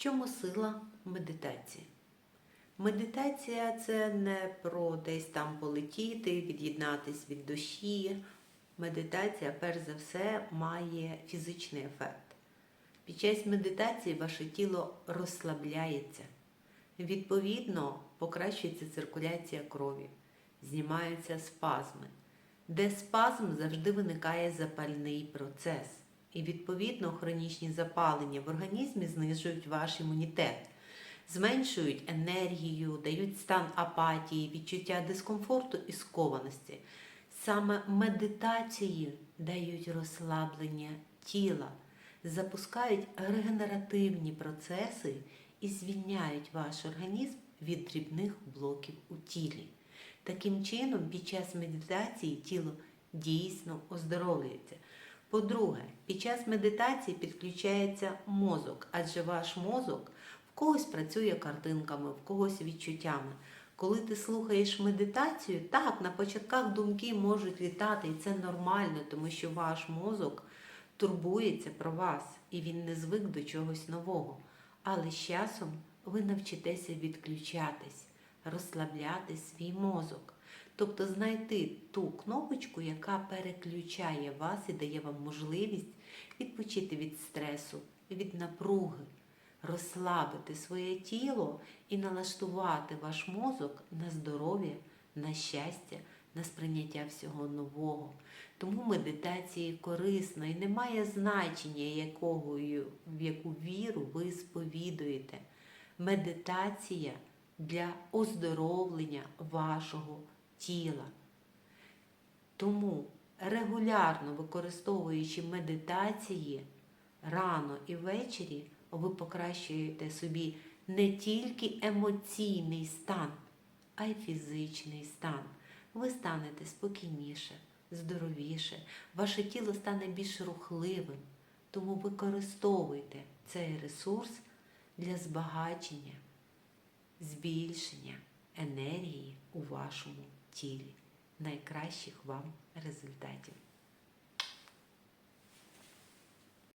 чому сила медитації? Медитація це не про десь там полетіти, від'єднатись від душі. Медитація, перш за все, має фізичний ефект. Під час медитації ваше тіло розслабляється. Відповідно, покращується циркуляція крові, знімаються спазми. Де спазм завжди виникає запальний процес. І відповідно хронічні запалення в організмі знижують ваш імунітет, зменшують енергію, дають стан апатії, відчуття дискомфорту і скованості. Саме медитації дають розслаблення тіла, запускають регенеративні процеси і звільняють ваш організм від дрібних блоків у тілі. Таким чином, під час медитації тіло дійсно оздоровлюється. По-друге, під час медитації підключається мозок, адже ваш мозок в когось працює картинками, в когось відчуттями. Коли ти слухаєш медитацію, так, на початках думки можуть літати, і це нормально, тому що ваш мозок турбується про вас, і він не звик до чогось нового. Але з часом ви навчитеся відключатись, розслабляти свій мозок. Тобто знайти ту кнопочку, яка переключає вас і дає вам можливість відпочити від стресу, від напруги, розслабити своє тіло і налаштувати ваш мозок на здоров'я, на щастя, на сприйняття всього нового. Тому медитації корисно і немає значення, якого, в яку віру ви сповідуєте. Медитація для оздоровлення вашого тіла. Тому регулярно використовуючи медитації рано і ввечері, ви покращуєте собі не тільки емоційний стан, а й фізичний стан. Ви станете спокійніше, здоровіше, ваше тіло стане більш рухливим. Тому використовуйте цей ресурс для збагачення, збільшення енергії у вашому тілі. Найкращих вам результатів!